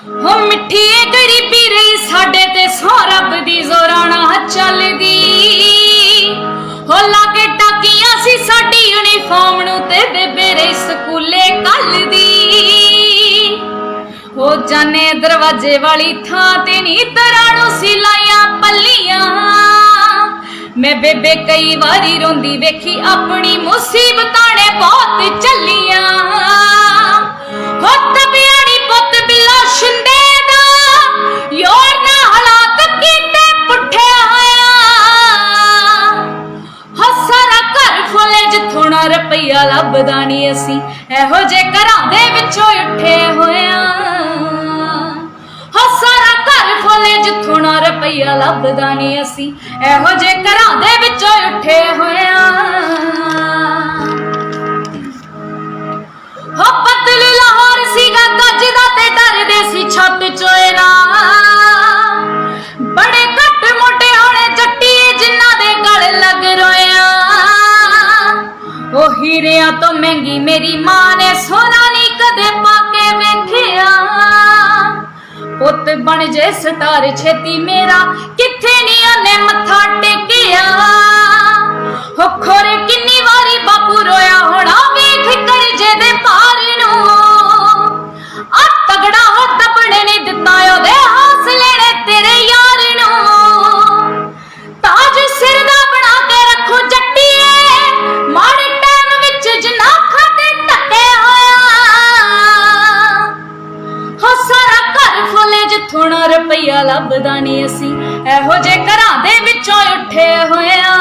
ਹੋ ਮਿੱਠੀ ਏ ਗਰੀਬੀ ਰਹੀ ਸਾਡੇ ਤੇ, ਸੋ ਰੱਬ ਦੀ ਜ਼ੋਰਾਣਾ ਚੱਲਦੀ। ਹੋ ਲਾਗੇ ਟਾਕੀਆਂ ਸੀ ਸਾਡੀ ਯੂਨੀਫਾਰਮ ਨੂੰ ਤੇ ਬੇਬੇ ਰਹੀ ਸਕੂਲੇ ਕੱਲਦੀ ਹੋ ਜਾਣੇ ਦਰਵਾਜ਼ੇ ਵਾਲੀ ਥਾਂ ਤੇ ਨੀ ਤਰਾਣੋ ਲਾਇਆ ਪੱਲੀਆਂ। ਮੈਂ ਬੇਬੇ ਕਈ ਵਾਰੀ ਰੋਂਦੀ ਵੇਖੀ ਆਪਣੀ ਮੁਸੀਬਤਾਂ ਨੇ ਬਹੁਤ ਚੱਲੀਆਂ। ਰੁਪਈਆ ਲੱਭਦਾ ਨਹੀਂ ਅਸੀਂ। ਇਹੋ ਜੇ ਘਰਾਂ ਦੇ ਵਿੱਚੋਂ ਉੱਠੇ ਹੋਇਆ। ਹਸਰਾ ਘਰ ਖੋਲੇ ਜਿੱਥੋਂ ਨਾ ਰੁਪਈਆ ਲੱਭਦਾ ਨਹੀਂ ਅਸੀਂ। ਇਹੋ ਜੇ ਘਰਾਂ ਦੇ ਵਿੱਚੋਂ ਉੱਠੇ ਹੋਇਆ। ਉਹ ਹੀਰਿਆਂ ਤੋਂ ਮਹਿੰਗੀ ਮੇਰੀ ਮਾਂ ਨੇ ਸੋਨਾ ਨਹੀਂ ਕਦੇ ਪਾ ਕੇ ਵੇਖਿਆ। ਪੁੱਤ ਬਣ ਜੇ ਸਟਾਰ ਛੇਤੀ ਮੇਰਾ, ਕਿੱਥੇ ਨਹੀਂ ਉਹਨੇ ਮੱਥਾ ਟੇਕਿਆ। ਨਾ ਲੱਭਦਾ ਨਹੀਂ ਅਸੀਂ। ਇਹੋ ਜੇ ਘਰਾਂ ਦੇ ਵਿੱਚੋਂ ਉੱਠੇ ਹੋਇਆ।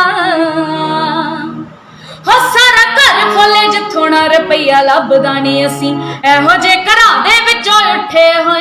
ਹੋ ਸਾਰਾ ਘਰ ਖੋਲੇ ਜਿੱਥੋਂ ਨਾ ਰੁਪਈਆ ਲੱਭਦਾ ਨਹੀਂ ਅਸੀਂ। ਇਹੋ ਜੇ ਘਰਾਂ ਦੇ ਵਿੱਚੋਂ ਉੱਠੇ ਹੋਇਆ।